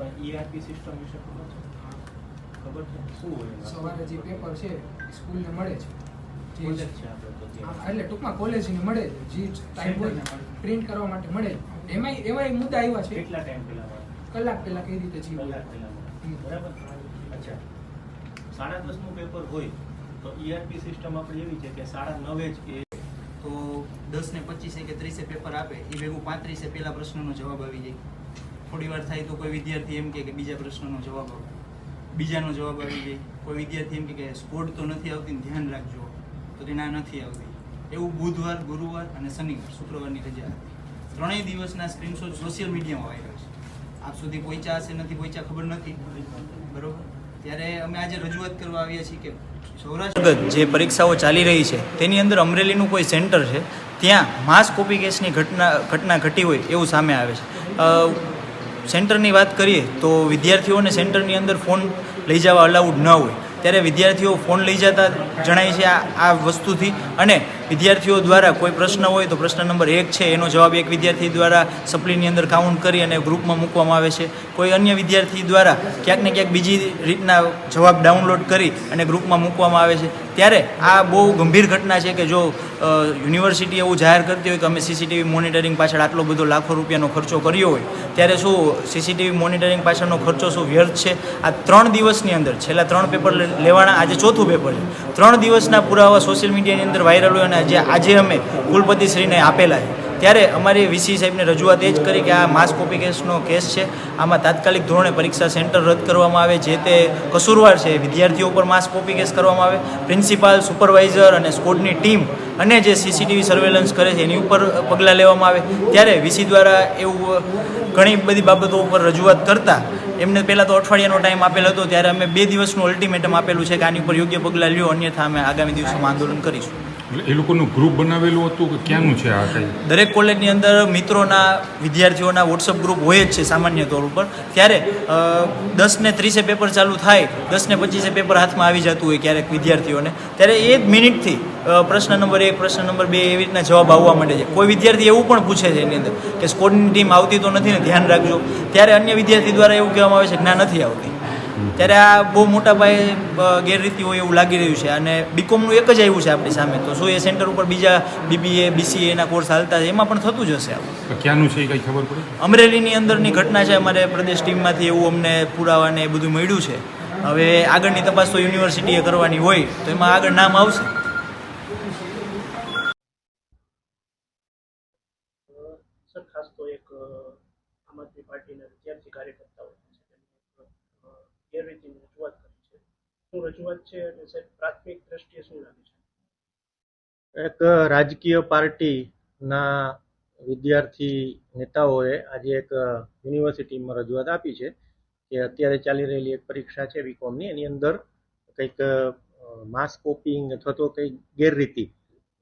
પણ ERP system વિશે ખબર છે? ખબર છે? શું હોય સવારે જે પેપર છે એ સ્કૂલને મળે છે. એટલે ટૂંકમાં કોલેજને મળે જે ટાઈમ હોય પ્રિન્ટ કરવા માટે મળે એમાં એમાંય એવાય મુદ્દા આવ્યા છે. કેટલા ટાઈમ પહેલા કલાક પહેલા કઈ રીતે જીવ કલાક પહેલા બરાબર? અચ્છા. સાડા દસનું પેપર હોય તો ઈઆરપી સિસ્ટમ આપણી એવી છે કે સાડા નવે જ એ તો દસ ને પચીસે કે ત્રીસે પેપર આપે એ ભેગું પાંત્રીસે પહેલા પ્રશ્નનો જવાબ આવી જાય. થોડી વાર થાય તો કોઈ વિદ્યાર્થી એમ કે બીજા પ્રશ્નનો જવાબ આવે બીજાનો જવાબ આવી જાય. કોઈ વિદ્યાર્થી એમ કે સ્પોર્ટ તો નથી આવતી ને ધ્યાન રાખજો. તો તેના નથી આવતી. એવું બુધવાર, ગુરુવાર અને શનિવાર, શુક્રવારની રજા હતી. ત્રણેય દિવસના સ્ક્રીનશોટ સોશિયલ મીડિયામાં વાયરલ છે. આપ સુધી પહોંચ્યા હશે, નથી પહોંચ્યા ખબર નથી. બરોબર? ત્યારે અમે આજે રજૂઆત કરવા આવ્યા છીએ કે સૌરાષ્ટ્ર જે પરીક્ષાઓ ચાલી રહી છે, તેની અંદર અમરેલીનું કોઈ સેન્ટર છે, ત્યાં માસ કોપી કેસની ઘટના ઘટના ઘટી હોય એવું સામે આવે છે. સેન્ટરની વાત કરીએ તો વિદ્યાર્થીઓને સેન્ટરની અંદર ફોન લઈ જવા અલાઉડ ન હોય. ત્યારે વિદ્યાર્થીઓ ફોન લઈ જતા જણાય છે આ વસ્તુથી. અને વિદ્યાર્થીઓ દ્વારા કોઈ પ્રશ્ન હોય તો પ્રશ્ન નંબર એક છે, એનો જવાબ એક વિદ્યાર્થી દ્વારા સપ્લીની અંદર કાઉન્ટ કરી અને ગ્રુપમાં મૂકવામાં આવે છે. કોઈ અન્ય વિદ્યાર્થી દ્વારા ક્યાંક ને ક્યાંક બીજી રીતના જવાબ ડાઉનલોડ કરી અને ગ્રુપમાં મૂકવામાં આવે છે. ત્યારે આ બહુ ગંભીર ઘટના છે કે જો યુનિવર્સિટી એવું જાહેર કરતી હોય કે અમે સીસીટીવી મોનિટરિંગ પાછળ આટલો બધો લાખો રૂપિયાનો ખર્ચો કર્યો હોય, ત્યારે શું સીસીટીવી મોનિટરિંગ પાછળનો ખર્ચો શું વ્યર્થ છે? આ ત્રણ દિવસની અંદર, છેલ્લા ત્રણ પેપર લેવાના આજે ચોથું પેપર છે. ત્રણ દિવસના પુરાવા સોશિયલ મીડિયાની અંદર વાયરલ હોય અને આજે આજે અમે કુલપતિશ્રીને આપેલા ત્યારે અમારી વીસી સાહેબને રજૂઆત એ જ કરી કે આ માસ કોપી કેસનો કેસ છે. આમાં તાત્કાલિક ધોરણે પરીક્ષા સેન્ટર રદ કરવામાં આવે, જે તે કસૂરવાર છે. વિદ્યાર્થીઓ પર માસ કોપી કેસ કરવામાં આવે. પ્રિન્સિપાલ સુપરવાઇઝર અને સ્કોડની ટીમ અને જે સીસીટીવી સર્વેલન્સ કરે છે, એની ઉપર પગલાં લેવામાં આવે. ત્યારે વીસી દ્વારા એવું ઘણી બધી બાબતો ઉપર રજૂઆત કરતાં એમને પહેલાં તો અઠવાડિયાનો ટાઈમ આપેલો હતો. ત્યારે અમે બે દિવસનું અલ્ટિમેટમ આપેલું છે કે આની ઉપર યોગ્ય પગલાં લ્યો. અન્યથા અમે આગામી દિવસોમાં આંદોલન કરીશું. એ લોકોનું ગ્રુપ બનાવેલું હતું કે ક્યાંનું છે આ કઈ? દરેક કોલેજની અંદર મિત્રોના, વિદ્યાર્થીઓના વોટ્સઅપ ગ્રુપ હોય જ છે સામાન્ય તौर ઉપર. ત્યારે દસને ત્રીસે પેપર ચાલુ થાય દસ ને પચીસે પેપર હાથમાં આવી જતું હોય ક્યારેક વિદ્યાર્થીઓને. ત્યારે એ જ મિનિટથી પ્રશ્ન નંબર એક, પ્રશ્ન નંબર બે એવી રીતના જવાબ આવવા માંડે છે. કોઈ વિદ્યાર્થી એવું પણ પૂછે છે એની અંદર કે સ્કોડની ટીમ આવતી તો નથી ને? ધ્યાન રાખજો. ત્યારે અન્ય વિદ્યાર્થી દ્વારા એવું કહેવામાં આવે છે ના, નથી આવતી. ત્યારે આ બહુ મોટા પાયે ગેરરીતિ હોય એવું લાગી રહ્યું છે. અને બીકોમનું એક જ આવ્યું છે આપણી સામે. તો શું એ સેન્ટર ઉપર બીજા બીબીએ બીસીએ એના કોર્સ હાલતા છે? એમાં પણ થતું જ હશે આવું. ક્યાંનું છે એ કઈ ખબર પડે? અમરેલીની અંદરની ઘટના છે અમારે પ્રદેશ ટીમમાંથી એવું અમને પુરાવાને એ બધું મળ્યું છે. હવે આગળની તપાસ તો યુનિવર્સિટીએ કરવાની હોય તો એમાં આગળ નામ આવશે સર ખાસ તો એક અ, આમ આદમી પાર્ટીના વિદ્યાર્થી કાર્યકર્તાઓ છે તેમણે એક, અ, ગેરરીતિની રજૂઆત કરી છે. શું રજૂઆત છે અને સાહેબ પ્રાથમિક દ્રષ્ટિએ શું લાગે છે? એક રાજકીય પાર્ટીના વિદ્યાર્થી નેતાઓએ આજે એક યુનિવર્સિટીમાં રજૂઆત આપી છે કે અત્યારે ચાલી રહેલી એક પરીક્ષા છે બીકોમની એની અંદર કંઈક માસ કોપિંગ અથવા તો કંઈક ગેરરીતિ.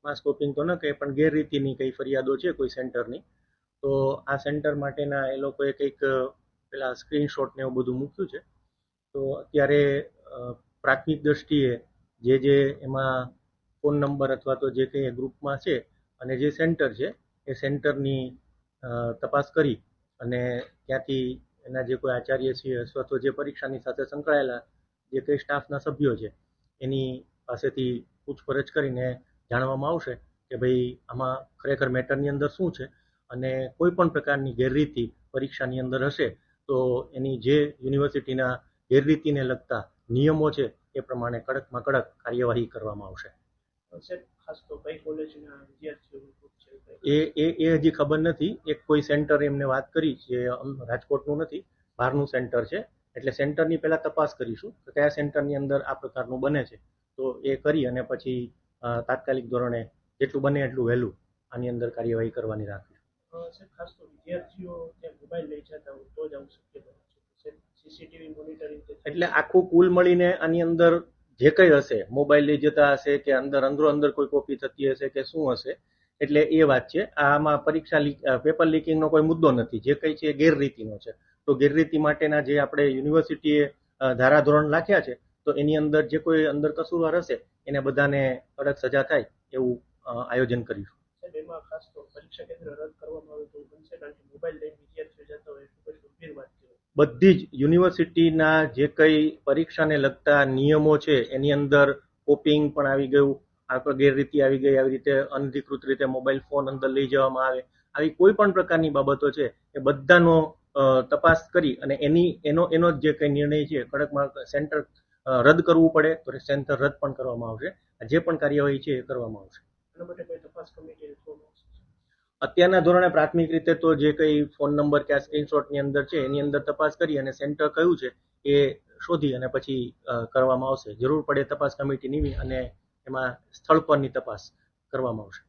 માસ કોપિંગ તો ન કહે, પણ ગેરરીતિની કંઈ ફરિયાદો છે કોઈ સેન્ટરની. તો આ સેન્ટર માટેના એ લોકોએ કંઈક પેલા સ્ક્રીનશોટ ને એવું બધું મૂક્યું છે. તો અત્યારે પ્રાથમિક દ્રષ્ટિએ જે જે એમાં ફોન નંબર અથવા તો જે કંઈ ગ્રુપમાં છે અને જે સેન્ટર છે, એ સેન્ટરની તપાસ કરી અને ત્યાંથી એના જે કોઈ આચાર્ય છે અથવા તો જે પરીક્ષાની સાથે સંકળાયેલા જે કંઈ સ્ટાફના સભ્યો છે, એની પાસેથી પૂછપરછ કરીને જાણવામાં આવશે કે ભાઈ આમાં ખરેખર મેટરની અંદર શું છે અને કોઈ પણ પ્રકારની ગેરરીતિ પરીક્ષાની અંદર હશે તો એની જે યુનિવર્સિટીના ગેરરીતિને લગતા નિયમો છે એ પ્રમાણે કડકમાં કડક કાર્યવાહી કરવામાં આવશે. એ એ એ હજી ખબર નથી. એક કોઈ સેન્ટર એમને વાત કરી જે રાજકોટનું નથી બહારનું સેન્ટર છે. એટલે સેન્ટરની પહેલાં તપાસ કરીશું. કે કયા સેન્ટરની અંદર આ પ્રકારનું બને છે તો એ કરી અને પછી તાત્કાલિક ધોરણે જેટલું બને એટલું વહેલું આની અંદર કાર્યવાહી કરવાની રાખીશું. ખાસ તો વિદ્યાર્થીઓ મોબાઈલ લઈ જતા હોય તો જ આવું શક્ય સીસીટીવી મોનિટરિંગ એટલે આખું કુલ મળીને આની અંદર જે કંઈ હશે મોબાઈલ લઈ જતા હશે કે અંદર અંદરો અંદર કોઈ કોપી થતી હશે કે શું હશે એટલે એ વાત છે. આમાં પરીક્ષા પેપર લીકિંગનો કોઈ મુદ્દો નથી. જે કંઈ છે એ ગેરરીતિનો છે. તો ગેરરીતિ માટેના જે આપણે યુનિવર્સિટીએ ધારાધોરણ લાખ્યા છે તો એની અંદર જે કોઈ અંદર કસૂરવાર હશે એને બધાને કડક સજા થાય એવું આયોજન કરીશું. બધી જ યુનિવર્સિટીના જે કંઈ પરીક્ષાને લગતા નિયમો છે, એની અંદર કોપિંગ પણ આવી ગયું આ ગેરરીતિ આવી ગઈ, આવી રીતે અનધિકૃત રીતે મોબાઈલ ફોન અંદર લઈ જવામાં આવે. આવી કોઈ પણ પ્રકારની બાબતો છે, એ બધાનો તપાસ કરી અને એની, એનો એનો જ કંઈ નિર્ણય છે કડકમાં સેન્ટર રદ કરવું પડે તો સેન્ટર રદ પણ કરવામાં આવશે. જે પણ કાર્યવાહી છે, એ કરવામાં આવશે. એના માટે કોઈ તપાસ કમિટી અત્યારના ધોરણે પ્રાથમિક રીતે તો જે કંઈ ફોન નંબર કે આ સ્ક્રીનશોટની અંદર છે, એની અંદર તપાસ કરી અને સેન્ટર કયું છે, એ શોધી અને પછી કરવામાં આવશે. જરૂર પડે તપાસ કમિટી નિમી અને એમાં સ્થળ પરની તપાસ કરવામાં આવશે.